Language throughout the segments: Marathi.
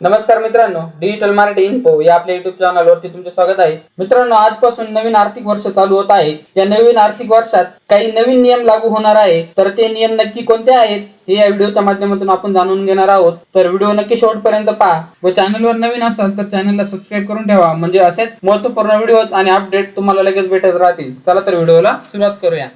नमस्कार मित्रांनो डिजिटल मराठी इन्फो या आपल्या युट्यूब चॅनलवरती तुमचे स्वागत आहे. मित्रांनो आजपासून नवीन आर्थिक वर्ष चालू होत आहे. या नवीन आर्थिक वर्षात काही नवीन नियम लागू होणार आहे. तर ते नियम नक्की कोणते आहेत हे या व्हिडिओच्या माध्यमातून आपण जाणून घेणार आहोत. तर व्हिडिओ नक्की शेवटपर्यंत पहा. व चॅनलवर नवीन असाल तर चॅनलला सबस्क्राईब करून ठेवा. म्हणजे असेच महत्त्वपूर्ण व्हिडिओज आणि अपडेट तुम्हाला लगेच भेटत राहतील. चला तर व्हिडिओला सुरुवात करूया.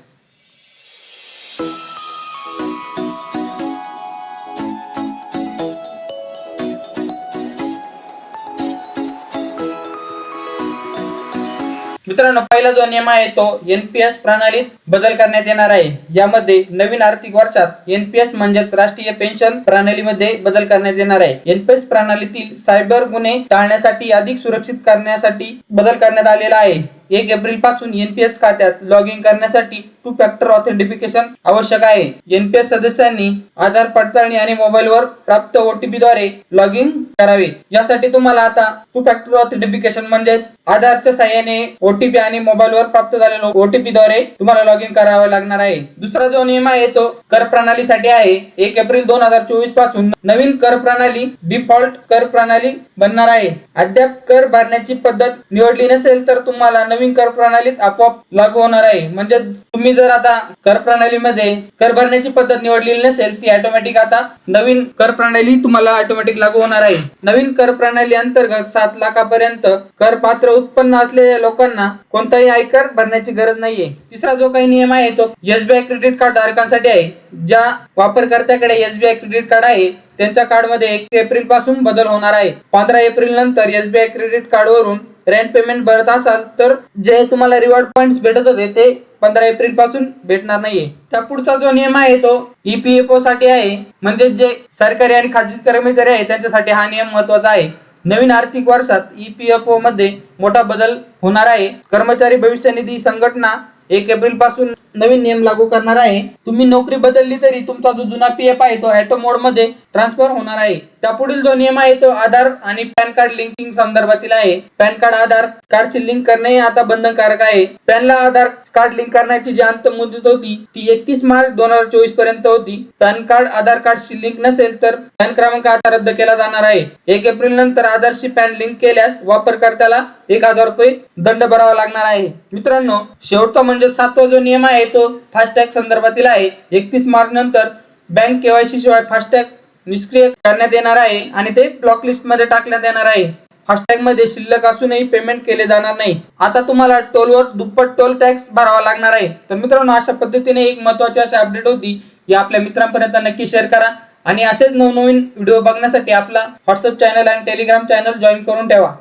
मित्रांनो पहिला जो नियम आहे तो एनपीएस प्रणालीत बदल करण्यात येणार आहे. यामध्ये नवीन आर्थिक वर्षात एनपीएस म्हणजेच राष्ट्रीय पेन्शन प्रणालीमध्ये बदल करण्यात येणार आहे. एनपीएस प्रणालीतील सायबर गुन्हे टाळण्यासाठी अधिक सुरक्षित करण्यासाठी बदल करण्यात आलेला आहे. एक एप्रिलपासून एनपीएस खात्यात लॉग इन करण्यासाठी टू फॅक्टर ऑथेंटिफिकेशन आवश्यक आहे. एनपीएस सदस्यांनी आधार पडताळणी आणि मोबाईलवर प्राप्त ओटीपी द्वारे लॉग इन करावे. यासाठी तुम्हाला आता टू फॅक्टर ऑथेंटिफिकेशन म्हणजेच आधारच्या साह्याने ओटीपी आणि मोबाईलवर प्राप्त झालेल्या ओटीपी द्वारे तुम्हाला लॉग इन करावे लागणार आहे. दुसरा जो नियम आहे तो कर प्रणालीसाठी आहे. एक एप्रिल दोन हजार चोवीसपासून नवीन कर प्रणाली डिफॉल्ट कर प्रणाली बनणार आहे. अद्याप कर भरण्याची पद्धत निवडली नसेल तर तुम्हाला नवीन कर प्रणालीत आपोआप लागू होणार आहे. म्हणजे तुम्ही जर आता कर प्रणालीमध्ये कर भरण्याची पद्धत निवडलेली नसेल ती ऑटोमॅटिक आता नवीन कर प्रणाली तुम्हाला ऑटोमॅटिक लागू होणार आहे. नवीन कर प्रणाली अंतर्गत सात लाखापर्यंत कर पात्र उत्पन्न असलेल्या लोकांना कोणताही आयकर भरण्याची गरज नाहीये. तिसरा जो काही नियम आहे तो एसबीआय क्रेडिट कार्ड धारकांसाठी आहे ज्या वापरकर्त्याकडे एसबीआय क्रेडिट कार्ड आहे त्यांच्या कार्डमध्ये एक एप्रिलपासून बदल होणार आहे. पंधरा एप्रिल नंतर एसबीआय क्रेडिट कार्ड वरून रेंट पेमेंट भरत असाल तर जे तुम्हाला रिवॉर्ड पॉइंट भेटत होते ते पंधरा एप्रिलपासून भेटणार नाहीये. त्या पुढचा जो नियम आहे तो ईपीएफओ साठी आहे. म्हणजे जे सरकारी आणि खाजगी कर्मचारी आहे त्यांच्यासाठी हा नियम महत्त्वाचा आहे. नवीन आर्थिक वर्षात ईपीएफओ मध्ये मोठा बदल होणार आहे. कर्मचारी भविष्य निधी संघटना एक एप्रिलपासून नवीन नियम लागू करणार आहे. तुम्ही नोकरी बदलली तरी तुमचा जो जुना पी एफ आहे तो ॲटो मोडमध्ये ट्रान्सफर होणार आहे. त्यापुढील जो नियम आहे तो आधार आणि पॅन कार्ड लिंकिंग संदर्भातील आहे. पॅन कार्ड आधार कार्डची लिंक करणे आता बंधनकारक आहे. पॅनला आधार कार्ड लिंक करण्याची जी अंत मुदत होती ती एकतीस मार्च दोन हजार चोवीसपर्यंत होती. पॅन कार्ड आधार कार्डशी लिंक नसेल तर पॅन क्रमांक आता रद्द केला जाणार आहे. एक एप्रिल नंतर आधारशी पॅन लिंक केल्यास वापरकर्त्याला एक हजार रुपये दंड भरावा लागणार आहे. मित्रांनो शेवटचा म्हणजे सातवा जो नियम आहे तो फास्टॅग संदर्भातील आहे. एकतीस मार्च नंतर बँक केवायसी शिवाय फास्टॅग निष्क्रिय करण्यात येणार आहे आणि ते ब्लॉक लिस्टमध्ये टाकण्यात येणार आहे. फास्टॅगमध्ये शिल्लक असूनही पेमेंट केले जाणार नाही. आता तुम्हाला टोलवर दुप्पट टोल टॅक्स भरावा लागणार आहे. तर मित्रांनो अशा पद्धतीने एक महत्वाची अशी अपडेट होती. या आपल्या मित्रांपर्यंत नक्की शेअर करा. आणि असेच नवनवीन व्हिडिओ बघण्यासाठी आपला व्हॉट्सअप चॅनल आणि टेलिग्राम चॅनल जॉईन करून ठेवा.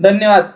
धन्यवाद.